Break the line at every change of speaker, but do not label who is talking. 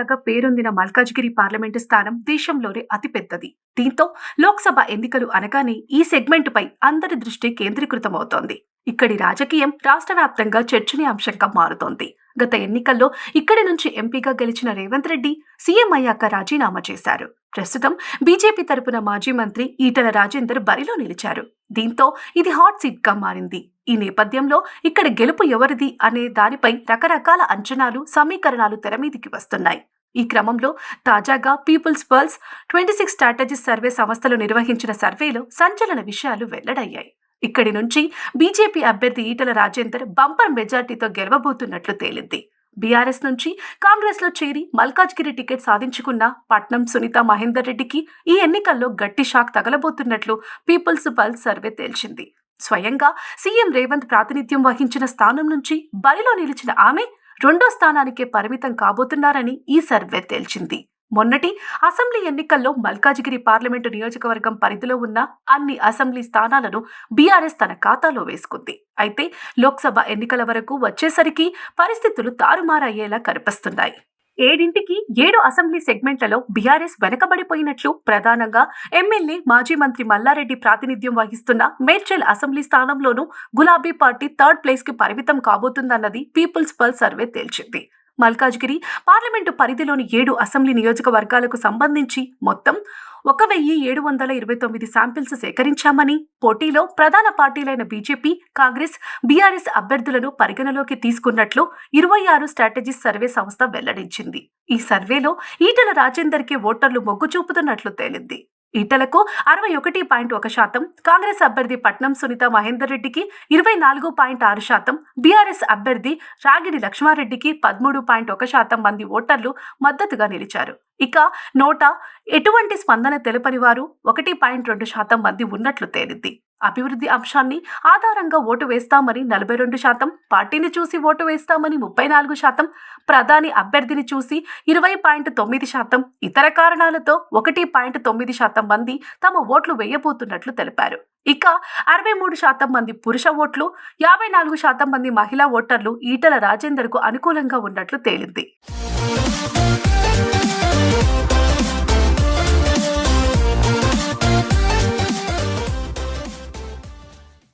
ఏరియాగా పేరొందిన మల్కాజ్గిరి పార్లమెంటు స్థానం దేశంలోనే అతిపెద్దది. దీంతో లోక్సభ ఎన్నికలు అనగానే ఈ సెగ్మెంటుపై అందరి దృష్టి కేంద్రీకృతమవుతోంది. ఇక్కడి రాజకీయం రాష్ట్ర వ్యాప్తంగా చర్చనీయాంశంగా మారుతోంది. గత ఎన్నికల్లో ఇక్కడి నుంచి ఎంపీగా గెలిచిన రేవంత్ రెడ్డి సీఎం అయ్యాక రాజీనామా చేశారు. ప్రస్తుతం బీజేపీ తరపున మాజీ మంత్రి ఈటల రాజేందర్ బరిలో నిలిచారు. దీంతో ఇది హాట్ సీట్గా మారింది. ఈ నేపథ్యంలో ఇక్కడ గెలుపు ఎవరిది అనే దానిపై రకరకాల అంచనాలు సమీకరణాలు తెరమీదికి వస్తున్నాయి. ఈ క్రమంలో తాజాగా people's pulse twenty six strategies survey సంస్థలు నిర్వహించిన సర్వేలో సంచలన విషయాలు వెల్లడయ్యాయి. ఇక్కడి నుంచి బీజేపీ అభ్యర్థి ఈటల రాజేందర్ బంపర్ మెజార్టీతో గెలవబోతున్నట్లు తేలింది. బీఆర్ఎస్ నుంచి కాంగ్రెస్లో చేరి మల్కాజ్గిరి టికెట్ సాధించుకున్న పట్నం సునీత మహేందర్ రెడ్డికి ఈ ఎన్నికల్లో గట్టి షాక్ తగలబోతున్నట్లు పీపుల్స్ పల్స్ సర్వే తేల్చింది. స్వయంగా సీఎం రేవంత్ ప్రాతినిధ్యం వహించిన స్థానం నుంచి బరిలో నిలిచిన ఆమె రెండో స్థానానికే పరిమితం కాబోతున్నారని ఈ సర్వే తేల్చింది. మొన్నటి అసెంబ్లీ ఎన్నికల్లో మల్కాజిగిరి పార్లమెంటు నియోజకవర్గం పరిధిలో ఉన్న అన్ని అసెంబ్లీ స్థానాలను బీఆర్ఎస్ తన ఖాతాలో వేసుకుంది. అయితే లోక్సభ ఎన్నికల వరకు వచ్చేసరికి పరిస్థితులు తారుమారయ్యేలా కనిపిస్తున్నాయి. ఏడింటికి ఏడు అసెంబ్లీ సెగ్మెంట్లలో బీఆర్ఎస్ వెనకబడిపోయినట్లు ప్రధానంగా ఎమ్మెల్యే మాజీ మంత్రి మల్లారెడ్డి ప్రాతినిధ్యం వహిస్తున్న మేడ్చల్ అసెంబ్లీ స్థానంలోనూ గులాబీ పార్టీ థర్డ్ ప్లేస్కి పరిమితం కాబోతుందన్నది పీపుల్స్ పల్ సర్వే తేల్చింది. మల్కాజ్గిరి పార్లమెంటు పరిధిలోని ఏడు అసెంబ్లీ నియోజకవర్గాలకు సంబంధించి మొత్తం ఒక వెయ్యి ఏడు వందల ఇరవై తొమ్మిది శాంపిల్స్ సేకరించామని పోటీలో ప్రధాన పార్టీలైన బీజేపీ కాంగ్రెస్ బీఆర్ఎస్ అభ్యర్థులను పరిగణలోకి తీసుకున్నట్లు ఇరవై ఆరు స్ట్రాటజీస్ సర్వే సంస్థ వెల్లడించింది. ఈ సర్వేలో ఈటల రాజేందర్కి ఓటర్లు మొగ్గు చూపుతున్నట్లు తేలింది. ఈటలకు అరవై ఒకటి పాయింట్ ఒక శాతం కాంగ్రెస్ అభ్యర్థి పట్నం సునీత మహేందర్ రెడ్డికి ఇరవై నాలుగు పాయింట్ ఆరు శాతం బీఆర్ఎస్ అభ్యర్థి రాగిడి లక్ష్మారెడ్డికి పదమూడు పాయింట్ ఒక శాతం మంది ఓటర్లు మద్దతుగా నిలిచారు. ఇక నోటా ఎటువంటి స్పందన తెలపని వారు ఒకటి పాయింట్ రెండు శాతం మంది ఉన్నట్లు తేలింది. అభివృద్ధి అంశాన్ని ఆధారంగా ఓటు వేస్తామని నలభై రెండు శాతం పార్టీని చూసి ఓటు వేస్తామని ముప్పై నాలుగు శాతం ప్రధాని అభ్యర్థిని చూసి ఇరవై పాయింట్ తొమ్మిది శాతం ఇతర కారణాలతో ఒకటి పాయింట్ తొమ్మిది శాతం మంది తమ ఓట్లు వేయబోతున్నట్లు తెలిపారు. ఇక అరవై మూడు శాతం మంది పురుష ఓట్లు యాభై నాలుగు శాతం మంది మహిళా ఓటర్లు ఈటల రాజేందర్కు అనుకూలంగా ఉన్నట్లు తేలింది.